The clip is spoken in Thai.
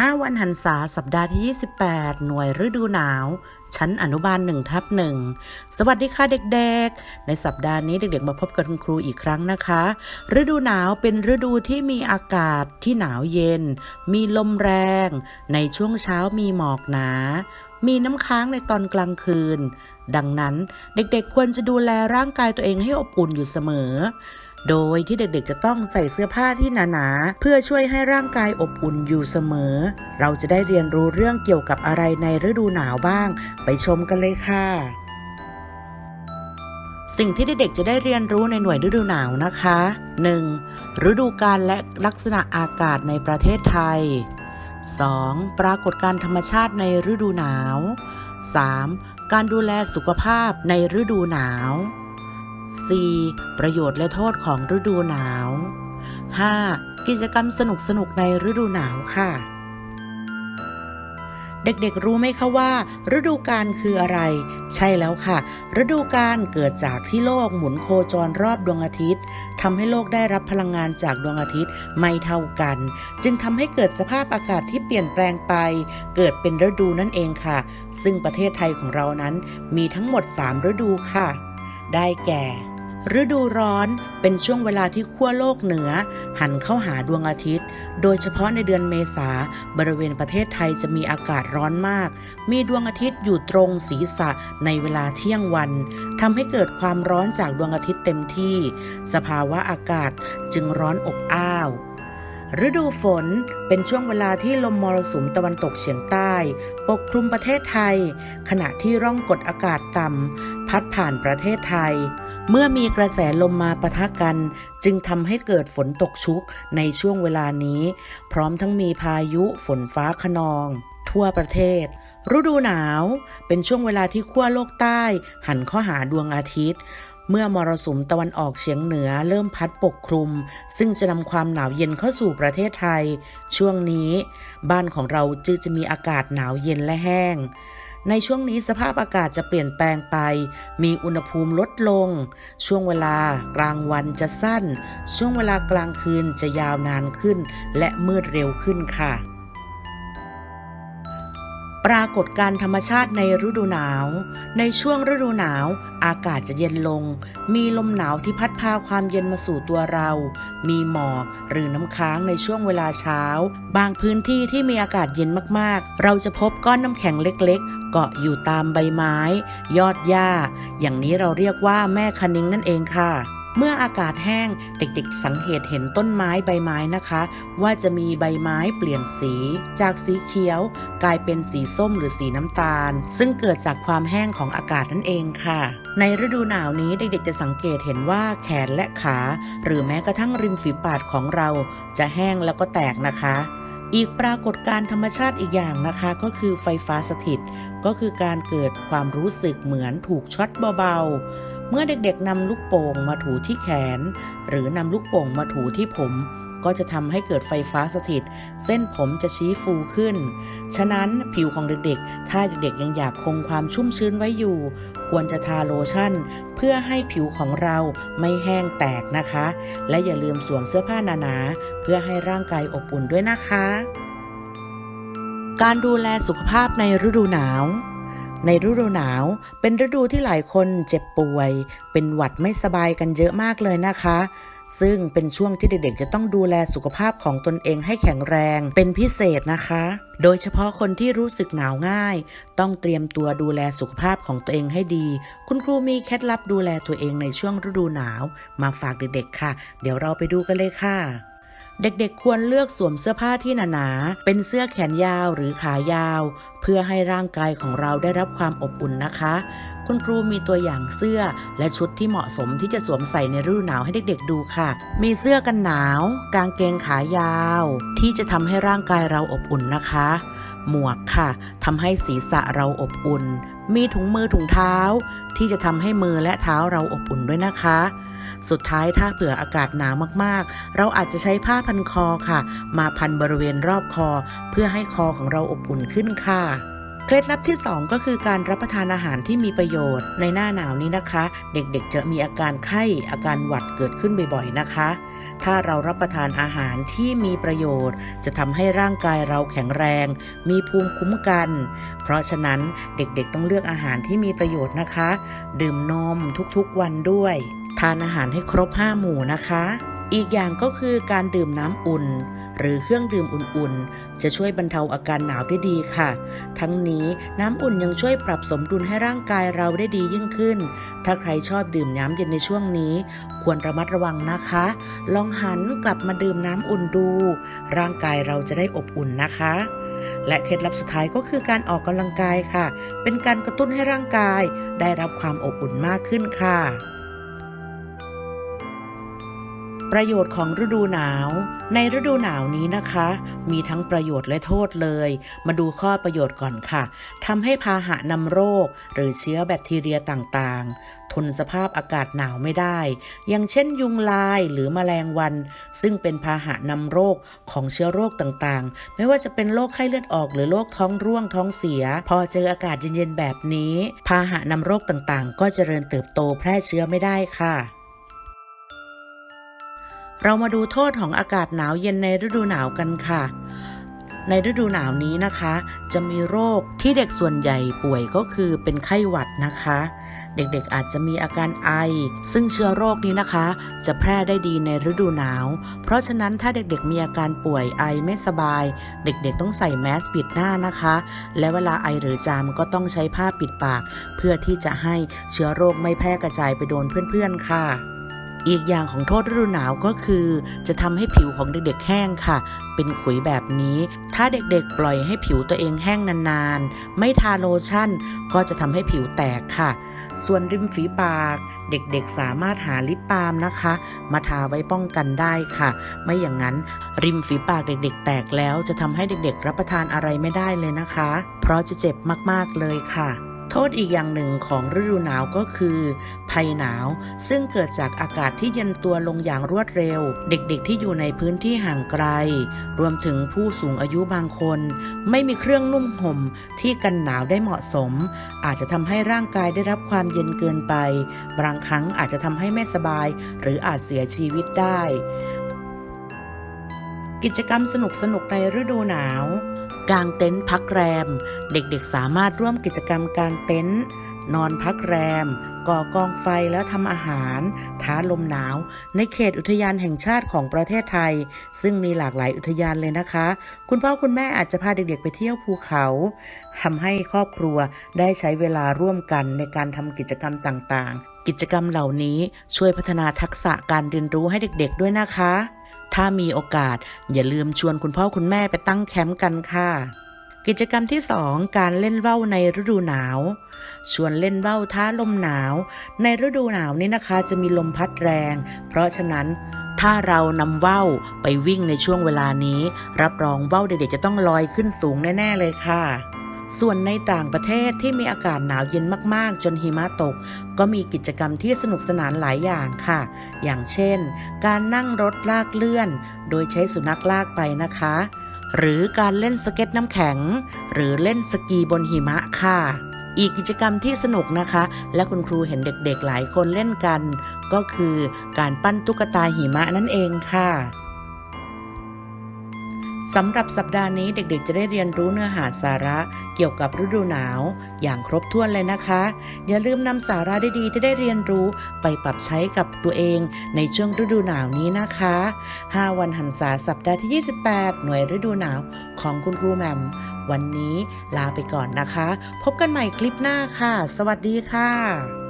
5 วันหันษาสัปดาห์ที่ 28 หน่วยฤดูหนาว ชั้นอนุบาล1ทับ1สวัสดีค่ะเด็กๆ ในสัปดาห์นี้เด็กๆ มาพบกับคุณครูอีกครั้งนะคะ ฤดูหนาวเป็นฤดูที่มีอากาศที่หนาวเย็น มีลมแรง ในช่วงเช้ามีหมอกหนา มีน้ำค้างในตอนกลางคืน ดังนั้นเด็กๆ ควรจะดูแลร่างกายตัวเองให้อบอุ่นอยู่เสมอ โดยที่เด็กๆจะต้องใส่เสื้อผ้าที่หนาๆ เพื่อช่วยให้ร่างกายอบอุ่นอยู่เสมอ เราจะได้เรียนรู้เรื่องเกี่ยวกับอะไรในฤดูหนาวบ้าง ไปชมกันเลยค่ะสิ่งที่เด็กๆจะได้เรียนรู้ในหน่วยฤดูหนาวนะคะ 1. ฤดูกาลและลักษณะอากาศในประเทศไทย 2. ปรากฏการธรรมชาติในฤดูหนาว 3. การดูแลสุขภาพในฤดูหนาว 4. ประโยชน์และโทษของฤดูหนาว 5. กิจกรรมสนุกๆในฤดูหนาวค่ะ เด็กๆรู้ไหมคะว่า ฤดูกาลคืออะไร ใช่แล้วค่ะ ฤดูกาลเกิดจากที่โลกหมุนโคจรรอบดวงอาทิตย์ทำให้โลกได้รับพลังงานจากดวงอาทิตย์ไม่เท่ากัน จึงทำให้เกิดสภาพอากาศที่เปลี่ยนแปลงไป เกิดเป็นฤดูนั่นเองค่ะ ซึ่งประเทศไทยของเรานั้นมีทั้งหมด 3 ฤดูค่ะ ได้แก่ ฤดูร้อนเป็นช่วงเวลาที่ขั้วโลกเหนือ หันเข้าหาดวงอาทิตย์ โดยเฉพาะในเดือนเมษาบริเวณประเทศไทยจะมีอากาศร้อนมาก มีดวงอาทิตย์อยู่ตรงศีรษะในเวลาเที่ยงวันทำให้เกิดความร้อนจากดวงอาทิตย์เต็มที่ สภาวะอากาศจึงร้อนอบอ้าว ฤดูฝนเป็นช่วงเวลาที่ลมมรสุมตะวันตกเฉียงใต้ ปกคลุมประเทศไทย ขณะที่ร่องกดอากาศต่ำพัดผ่านประเทศไทย เมื่อมีกระแสลมมาปะทะกัน จึงทำให้เกิดฝนตกชุกในช่วงเวลานี้ พร้อมทั้งมีพายุฝนฟ้าขนอง ทั่วประเทศฤดูหนาว เป็นช่วงเวลาที่ขั้วโลกใต้ หันเข้าหาดวงอาทิตย์ เมื่อมรสุมตะวันออกเฉียงเหนือเริ่มพัดปกคลุม ซึ่งจะนำความหนาวเย็นเข้าสู่ประเทศไทย ช่วงนี้ บ้านของเราจึงจะมีอากาศหนาวเย็นและแห้ง ในช่วงนี้สภาพอากาศจะเปลี่ยนแปลงไป มีอุณหภูมิลดลง ช่วงเวลากลางวันจะสั้น ช่วงเวลากลางคืนจะยาวนานขึ้น และมืดเร็วขึ้นค่ะ ปรากฏการธรรมชาติในฤดูหนาว ในช่วงฤดูหนาว อากาศจะเย็นลง มีลมหนาวที่พัดพาความเย็นมาสู่ตัวเรา มีหมอกหรือน้ำค้างในช่วงเวลาเช้า บางพื้นที่ที่มีอากาศเย็นมากๆ เราจะพบก้อนน้ำแข็งเล็กๆ เกาะอยู่ตามใบไม้ ยอดหญ้า อย่างนี้เราเรียกว่าแม่คะนิงนั่นเองค่ะ เมื่ออากาศแห้งเด็กๆ สังเกตเห็นต้นไม้ใบไม้นะคะ ว่าจะมีใบไม้เปลี่ยนสี จากสีเขียว กลายเป็นสีส้มหรือสีน้ำตาล ซึ่งเกิดจากความแห้งของอากาศนั่นเองค่ะ ในฤดูหนาวนี้เด็กๆ จะสังเกตเห็นว่าแขนและขา หรือแม้กระทั่งริมฝีปากของเรา จะแห้งแล้วก็แตกนะคะอีกปรากฏการธรรมชาติอีกอย่างนะคะก็คือไฟฟ้าสถิต ก็คือการเกิดความรู้สึกเหมือนถูกช็อตเบาๆ เมื่อเด็กๆนำลูกโป่งมาถูที่แขน หรือนำลูกโป่งมาถูที่ผม ก็จะทำให้เกิดไฟฟ้าสถิต เส้นผมจะชี้ฟูขึ้น ฉะนั้นผิวของเด็กๆ ถ้าเด็กๆยังอยากคงความชุ่มชื้นไว้อยู่ ควรจะทาโลชั่น เพื่อให้ผิวของเราไม่แห้งแตกนะคะ และอย่าลืมสวมเสื้อผ้าหนาๆเพื่อให้ร่างกายอบอุ่นด้วยนะคะ การดูแลสุขภาพในฤดูหนาว ในฤดูหนาวเป็นฤดูที่หลายคนเจ็บป่วย เป็นหวัดไม่สบายกันเยอะมากเลยนะคะ ซึ่งเป็นช่วงที่เด็กๆ จะต้องดูแลสุขภาพของตนเองให้แข็งแรงเป็นพิเศษนะคะ โดยเฉพาะคนที่รู้สึกหนาวง่าย ต้องเตรียมตัวดูแลสุขภาพของตัวเองให้ดี คุณครูมีเคล็ดลับดูแลตัวเองในช่วงฤดูหนาว มาฝากเด็กๆค่ะ เดี๋ยวเราไปดูกันเลยค่ะ เด็กๆ ควรเลือกสวมเสื้อผ้าที่หนาๆ เป็นเสื้อแขนยาวหรือขายาว เพื่อให้ร่างกายของเราได้รับความอบอุ่นนะคะ คุณครูมีตัวอย่างเสื้อและชุดที่เหมาะสมที่จะสวมใส่ในฤดูหนาวให้เด็กๆดูค่ะ มีเสื้อกันหนาว กางเกงขายาว ที่จะทำให้ร่างกายเราอบอุ่นนะคะ หมวกค่ะทำให้ศีรษะเราอบอุ่น มีถุงมือถุงเท้า ที่จะทำให้มือและเท้าเราอบอุ่นด้วยนะคะ สุดท้ายถ้าเผื่ออากาศหนาวมากๆ เราอาจจะใช้ผ้าพันคอค่ะ มาพันบริเวณรอบคอ เพื่อให้คอของเราอบอุ่นขึ้นค่ะเคล็ดลับที่ 2 ก็คือการรับประทานอาหารที่มีประโยชน์ในหน้าหนาวนี้นะคะ เด็กๆจะมีอาการไข้อาการหวัดเกิดขึ้นบ่อยๆนะคะ ถ้าเรารับประทานอาหารที่มีประโยชน์ จะทำให้ร่างกายเราแข็งแรง มีภูมิคุ้มกัน เพราะฉะนั้นเด็กๆต้องเลือกอาหารที่มีประโยชน์นะคะ ดื่มนมทุกๆวันด้วย ทานอาหารให้ครบ5หมู่นะคะ อีกอย่างก็คือการดื่มน้ำอุ่น หรือเครื่องดื่มอุ่นๆ จะช่วยบรรเทาอาการหนาวได้ดีค่ะ ทั้งนี้น้ำอุ่นยังช่วยปรับสมดุลให้ร่างกายเราได้ดียิ่งขึ้น ถ้าใครชอบดื่มน้ำเย็นในช่วงนี้ ควรระมัดระวังนะคะ ลองหันกลับมาดื่มน้ำอุ่นดู ร่างกายเราจะได้อบอุ่นนะคะและเคล็ดลับสุดท้ายก็คือการออกกำลังกายค่ะ เป็นการกระตุ้นให้ร่างกายได้รับความอบอุ่นมากขึ้นค่ะ ประโยชน์ของฤดูหนาว ในฤดูหนาวนี้นะคะ มีทั้งประโยชน์และโทษเลย มาดูข้อประโยชน์ก่อนค่ะทำให้พาหะนำโรค หรือเชื้อแบคทีเรียต่างๆ ทนสภาพอากาศหนาวไม่ได้ อย่างเช่นยุงลายหรือแมลงวัน ซึ่งเป็นพาหะนำโรคของเชื้อโรคต่างๆ ไม่ว่าจะเป็นโรคไข้เลือดออกหรือโรคท้องร่วงท้องเสีย พอเจออากาศเย็นๆแบบนี้ พาหะนำโรคต่างๆ ก็เจริญเติบโตแพร่เชื้อไม่ได้ค่ะ เรามาดูโทษของอากาศหนาวเย็นในฤดูหนาวกันค่ะ ในฤดูหนาวนี้นะคะ จะมีโรคที่เด็กส่วนใหญ่ป่วยก็คือเป็นไข้หวัดนะคะ เด็กๆอาจจะมีอาการไอ ซึ่งเชื้อโรคนี้นะคะ จะแพร่ได้ดีในฤดูหนาว เพราะฉะนั้นถ้าเด็กๆมีอาการป่วยไอไม่สบาย เด็กๆต้องใส่แมสปิดหน้านะคะ และเวลาไอหรือจามก็ต้องใช้ผ้าปิดปาก เพื่อที่จะให้เชื้อโรคไม่แพร่กระจายไปโดนเพื่อนๆค่ะ อีกอย่างของโทษฤดูหนาวก็คือ จะทำให้ผิวของเด็กๆแห้งค่ะ เป็นขุยแบบนี้ ถ้าเด็กๆ ปล่อยให้ผิวตัวเองแห้งนานๆ ไม่ทาโลชั่น ก็จะทำให้ผิวแตกค่ะ ส่วนริมฝีปาก เด็กๆ สามารถหาลิปบาล์มนะคะ มาทาไว้ป้องกันได้ค่ะ ไม่อย่างนั้นริมฝีปากเด็กๆ แตกแล้วจะทำให้เด็กๆ รับประทานอะไรไม่ได้เลยนะคะ เพราะจะเจ็บมากๆเลยค่ะ โทษอีกอย่างหนึ่งของฤดูหนาวก็คือ ภัยหนาว ซึ่งเกิดจากอากาศที่เย็นตัวลงอย่างรวดเร็ว เด็กๆที่อยู่ในพื้นที่ห่างไกล รวมถึงผู้สูงอายุบางคน ไม่มีเครื่องนุ่มห่มที่กันหนาวได้เหมาะสม อาจจะทำให้ร่างกายได้รับความเย็นเกินไป บางครั้งอาจจะทำให้ไม่สบาย หรืออาจเสียชีวิตได้ กิจกรรมสนุกๆในฤดูหนาว กางเต็นท์พักแรม เด็กๆสามารถร่วมกิจกรรมกางเต็นท์นอนพักแรม ก่อกองไฟแล้วทำอาหาร ท้าลมหนาว ในเขตอุทยานแห่งชาติของประเทศไทย ซึ่งมีหลากหลายอุทยานเลยนะคะ คุณพ่อคุณแม่อาจจะพาเด็กๆไปเที่ยวภูเขาทำให้ครอบครัวได้ใช้เวลาร่วมกันในการทำกิจกรรมต่างๆ กิจกรรมเหล่านี้ช่วยพัฒนาทักษะการเรียนรู้ให้เด็กๆด้วยนะคะ ถ้ามีโอกาสอย่าลืมชวนคุณพ่อคุณแม่ไปตั้งแคมป์กันค่ะ กิจกรรมที่ 2 การเล่นว่าวในฤดูหนาว ชวนเล่นว่าวท้าลมหนาว ในฤดูหนาวนี้นะคะจะมีลมพัดแรง เพราะฉะนั้นถ้าเรานำว่าวไปวิ่งในช่วงเวลานี้ รับรองว่าวเด็กๆจะต้องลอยขึ้นสูงแน่ ๆ เลยค่ะ ส่วนในต่างประเทศที่มีอากาศหนาวเย็นมากๆ จนหิมะตก ก็มีกิจกรรมที่สนุกสนานหลายอย่างค่ะ อย่างเช่น การนั่งรถลากเลื่อน โดยใช้สุนัขลากไปนะคะ หรือการเล่นสเก็ตน้ำแข็ง หรือเล่นสกีบนหิมะค่ะอีกกิจกรรมที่สนุกนะคะ และคุณครูเห็นเด็กๆหลายคนเล่นกัน ก็คือการปั้นตุ๊กตาหิมะนั่นเองค่ะ สำหรับสัปดาห์นี้เด็กๆ จะได้เรียนรู้เนื้อหาสาระเกี่ยวกับฤดูหนาว อย่างครบถ้วนเลยนะคะ อย่าลืมนำสาระดีๆที่ได้เรียนรู้ไปปรับใช้กับตัวเองในช่วงฤดูหนาวนี้นะคะ 5 วันหันษาสัปดาห์ที่ 28 หน่วยฤดูหนาวของคุณครูแมมวันนี้ลาไปก่อนนะคะ พบกันใหม่คลิปหน้าค่ะ สวัสดีค่ะ